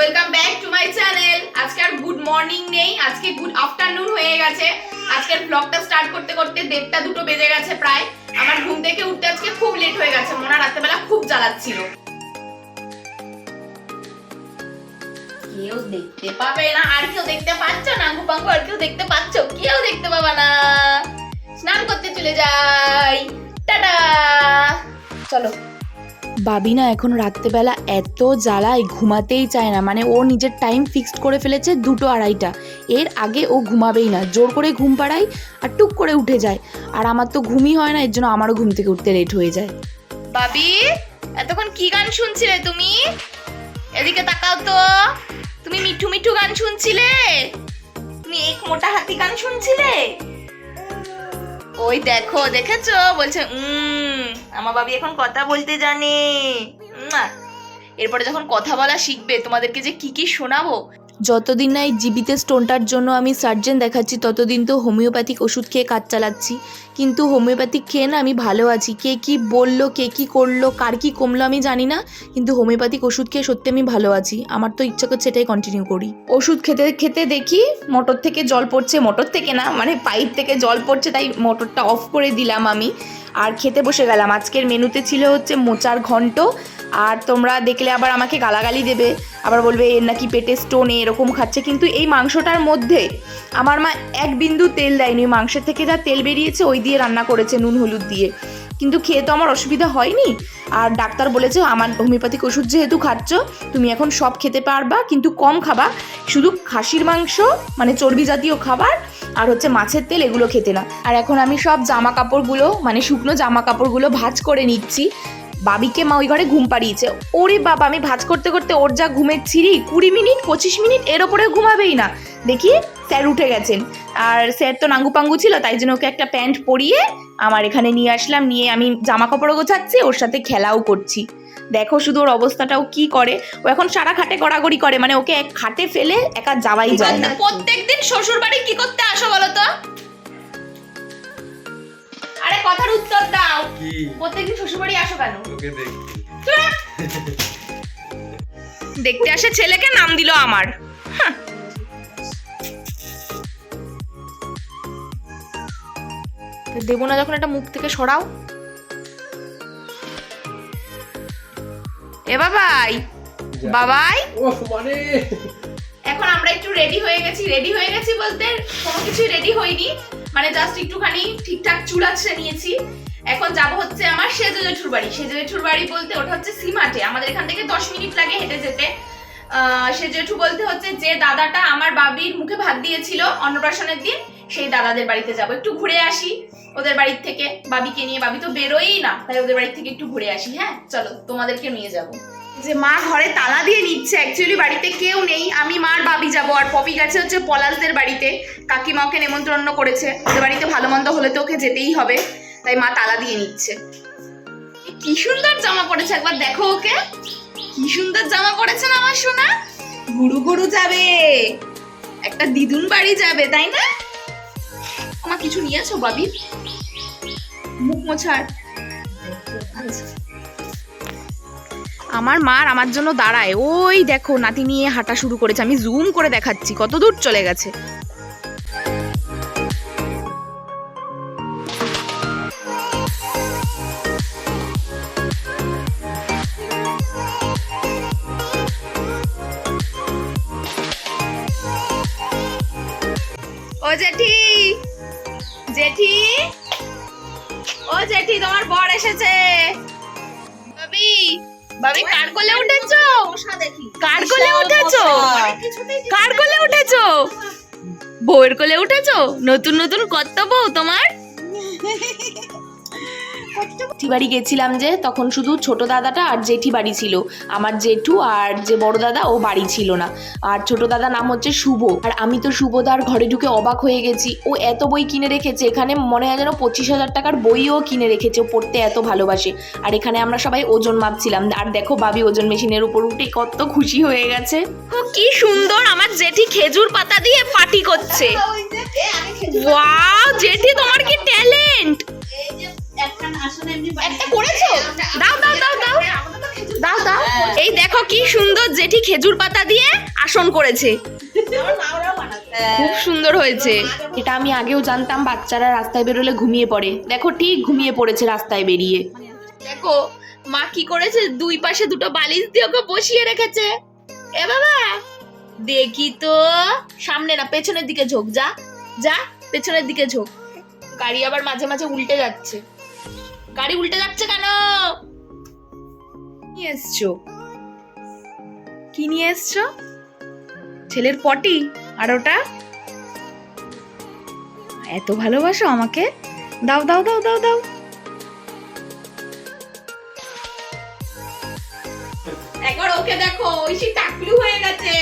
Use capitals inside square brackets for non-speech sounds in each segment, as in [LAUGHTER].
Welcome back to my channel আজকে আর good morning নেই, আজকে গুড আফটারনুন হয়ে গেছে। আজকের ব্লগটা স্টার্ট করতে করতে দেড়টা দুটো বেজে গেছে প্রায়। আমার ঘুম থেকে উঠতে আজকে খুব লেট হয়ে গেছে, মোনা রাত্রেবেলা খুব জ্বালাচ্ছিল। কেউ দেখতে পাবে না, আর কেউ দেখতে পাচ্ছ না গুপাঙ্গু আর কেউ দেখতে পাচ্ছ? কেউ দেখতে পাবে না। স্নান করতে চলে যাই। টাটা! চলো। বাবি না এখন রাত্রেবেলা এত জ্বালায়, ঘুমাতেই চায় না। মানে ও নিজের টাইম ফিক্সড করে ফেলেছে দুটো আড়াইটা। এর আগে ও ঘুমাবেই না। জোর করে ঘুম পাড়াই আর টুক করে উঠে যায়। আর আমার তো ঘুমই হয় না, এর জন্য আমারও ঘুম থেকে উঠতে লেট হয়ে যায়। বাবি, এতক্ষণ কি গান শুনছিলে তুমি? এদিকে তাকাও তো। তুমি মিঠু মিঠু গান শুনছিলে? তুমি এক মোটা হাতি গান শুনছিলে? ওই দেখো, দেখেছ? বলছে, উম। আমার বাবি এখন কথা বলতে জানে। এরপরে যখন কথা বলা শিখবে, তোমাদেরকে যে কি কি শোনাবো। যতদিন না এই জিবিতে স্টোনটার জন্য আমি সার্জেন দেখাচ্ছি, ততদিন তো হোমিওপ্যাথিক ওষুধ খেয়ে কাজ চালাচ্ছি। কিন্তু হোমিওপ্যাথিক খেয়ে না আমি ভালো আছি। কে কি বলল, কে কি করল, কার কি কমলো আমি জানি না। কিন্তু হোমিওপ্যাথিক ওষুধ খেয়ে সত্যি আমি ভালো আছি। আমার তো ইচ্ছা করছে এটাই কন্টিনিউ করি। ওষুধ খেতে খেতে দেখি, মোটর থেকে জল পড়ছে। মোটর থেকে না মানে পাইপ থেকে জল পড়ছে, তাই মোটরটা অফ করে দিলাম আমি। আর খেতে বসে গেলাম। আজকের মেনুতে ছিল হচ্ছে মোচার ঘন্ট, আর তোমরা দেখলে আবার আমাকে গালাগালি দেবে, আবার বলবে, এর নাকি পেটে স্টোনে এরকম খাচ্ছে। কিন্তু এই মাংসটার মধ্যে আমার মা এক বিন্দু তেল দেয়নি। মাংসের থেকে যা তেল বেরিয়েছে, ওই দিয়ে রান্না করেছে নুন, হলুদ দিয়ে। কিন্তু খেয়ে তো আমার অসুবিধা হয়নি। আর ডাক্তার বলেছে, আমার হোমিওপ্যাথিক ওষুধ যেহেতু খাচ্ছ, তুমি এখন সব খেতে পারবা, কিন্তু কম খাবা। শুধু খাসির মাংস মানে চর্বি জাতীয় খাবার আর হচ্ছে মাছের তেল এগুলো খেতে না। আর এখন আমি সব জামা কাপড়গুলো মানে শুকনো জামা কাপড়গুলো ভাজ করে নিচ্ছি। বাবিকে মা ওই ঘরে ঘুম পাড়িয়েছে। ওরে বাবা, আমি ভাঁজ করতে করতে ওর যা ঘুমের ছিঁড়ি, কুড়ি মিনিট, পঁচিশ মিনিট এর ওপরে ঘুমাবেই না। দেখি, স্যার উঠে গেছেন। আর স্যার তো নাঙ্গু পাঙ্গু ছিল, তাই জন্য ওকে একটা প্যান্ট পরিয়ে আমার এখানে নিয়ে আসলাম, নিয়ে আমি জামা কাপড়ও গোছাচ্ছি, ওর সাথে খেলাও করছি। দেখো শুধু ওর অবস্থাটাও কি করে। ও এখন সারা খাটে গড়াগড়ি করে মানে ওকে এক খাটে ফেলে একা যাওয়াই যায় না। প্রত্যেকদিন শ্বশুর বাড়ি কি করতে আসো বলো তো? আরে কথার উত্তর দাও। কি? প্রত্যেকদিন শ্বশুর বাড়ি আসো কেন? তোকে দেখতে দেখতে আসে ছেলেকে নাম দিল আমার। দেবো না যখন একটা মুখ থেকে সরাও। এ বাবাই। বাবাই। মানে? এখন আমরা একটু রেডি হয়ে গেছি রেডি হয়ে গেছি বলতে কোনো কিছু রেডি হয়নি। মানে জাস্ট একটুখানি ঠিকঠাক চুল আছড়ে নিয়েছি। এখন যাব হচ্ছে আমার সেজো জেঠুর বাড়ি। সেজো জেঠুর বাড়ি বলতে ওটা হচ্ছে সিমাটে। আমাদের এখান থেকে দশ মিনিট লাগে হেঁটে যেতে। সে জেঠু বলতে হচ্ছে যে দাদাটা আমার বাবির মুখে ভাত দিয়েছিল অন্নপ্রাশনের দিন। সেই দাদাদের বাড়িতে যাব। একটু ঘুরে আসি ওদের বাড়ির থেকে। বাবিকে নিয়ে বাবি তো বেরোই না তাই ওদের বাড়ির থেকে একটু ঘুরে আসি হ্যাঁ? চলো তোমাদেরকে নিয়ে যাব। যে মা ঘরে তালা দিয়ে নিচ্ছে অ্যাকচুয়ালি বাড়িতে কেউ নেই। আমি মার বাবি যাব আর পপি গেছে হচ্ছে পলাশদের বাড়িতে। কাকিমাকে নেমন্ত্রণ করেছে। ওদের বাড়িতে ভালো মন্দ হলে তো ওকে যেতেই হবে তাই মা তালা দিয়ে নিচ্ছে। কি সুন্দর জামা পড়েছে একবার দেখো ওকে। কি সুন্দর জামা পড়েছে না আমার সোনা? গুরু গুরু যাবে একটা দিদুন বাড়ি যাবে তাই না? আমার কিছু নিয়েছো বাবি? মুখ মোছার। আমার মার আমার জন্য দাঁড়ায়। ওই দেখো নাতি নিয়ে হাঁটা শুরু করেছে। আমি জুম করে দেখাচ্ছি কত দূর চলে গেছে। ও জেঠি জেঠি? ও জেঠি তোমার বর এসেছে। বাবি বাবি কার কোলে উঠেছো? কার কোলে উঠেছো? কার কোলে উঠেছো? বউয়ের কোলে উঠেছো? নতুন নতুন কর্তব্য তোমার? [LAUGHS] জেঠি বাড়ি গেছিলাম যে তখন শুধু ছোট দাদাটা আর জেঠি বাড়ি ছিল। আমার জেঠু আর যে বড় দাদা ও বাড়ি ছিল না। আর ছোট দাদা নাম হচ্ছে শুভ। আর আমি তো শুভদার ঘরে ঢুকে অবাক হয়ে গেছি। ও এত বই কিনে রেখেছে এখানে মনে হয় যেন পঁচিশ হাজার টাকার বইও কিনে রেখেছে। ও পড়তে এত ভালোবাসে। আর এখানে আমরা সবাই ওজন মাপছিলাম। আর দেখো বাবি ওজন মেশিনের উপর উঠে কত খুশি হয়ে গেছে। ও কি সুন্দর! আমার জেঠি খেজুর পাতা দিয়ে পার্টি করছে। ওয়াও জেঠি তোমার কি ট্যালেন্ট? একটা করেছ? দাও দাও দাও দাও। দাও দাও। এই দেখো কি সুন্দর জেঠি খেজুর পাতা দিয়ে আসন করেছে। খুব সুন্দর হয়েছে। এটা আমি আগেও জানতাম বাচ্চারা রাস্তায় বেরোলে ঘুমিয়ে পড়ে। দেখো ঠিক ঘুমিয়ে পড়েছে রাস্তায় বেরিয়ে। দেখো মা কি করেছে? দুই পাশে দুটো বালিশ দিয়ে ওকে বসিয়ে রেখেছে। এ বাবা দেখি তো। সামনে না পেছনের দিকে ঝোঁক যা। যা পেছনের দিকে ঝোঁক। গাড়ি আবার মাঝে মাঝে উল্টে যাচ্ছে। গাড়ি উল্টে যাচ্ছে কেন? নিয়ে এসছো? কি নিয়ে এসছো? ছেলের পটি আর ওটা? এত ভালোবাসো আমাকে? দাও দাও দাও দাও দাও। একবার ওকে দেখো ঐশী টাকলু হয়ে গেছে।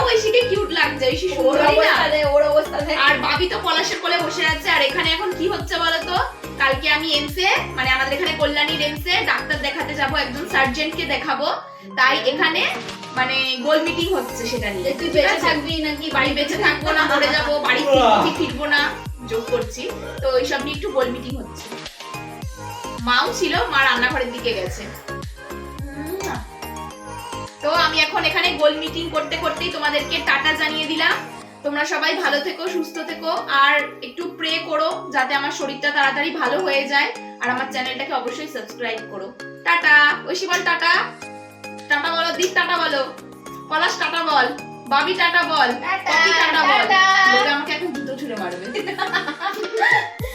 তাও ঐশীকে কিউট লাগছে ঐশী সুন্দরী না। ওর অবস্থা আর বাবি তো পলাশের কোলে বসে আছে আর এখানে এখন কি হচ্ছে বলতো? কালকে আমি এমসে মানে আমাদের এখানে কল্যাণীর এমসে ডাক্তার দেখাতে যাব একজন সার্জেন্টকে দেখাবো। তাই এখানে মানে গোল মিটিং হচ্ছে সেটা নিয়ে। তুই বেঁচে থাকবি নাকি বাড়ি বেঁচে থাকব না মরে যাব বাড়ি ফিরবো ফিরবো না যোগ করছি। তো এইসব নিয়ে একটু গোল মিটিং হচ্ছে। মাও ছিল মা রান্নাঘরের দিকে গেছে। এখন এখানে গোল মিটিং করতে করতেই তোমাদেরকে টাটা জানিয়ে দিলাম। তোমরা সবাই ভালো থেকো সুস্থ থেকো আর একটু প্রে করো যাতে আমার শরীরটা তাড়াতাড়ি ভালো হয়ে যায়। আর আমার চ্যানেলটাকে অবশ্যই সাবস্ক্রাইব করো। টাটা! ঐশী বল টাটা। টাটা বলো দিক টাটা বলো। পলাশ টাটা বল। বাবি টাটা বল। টাটা, বল। লোকে আমাকে এখন জুতো ছুঁড়ে মারবে। [LAUGHS]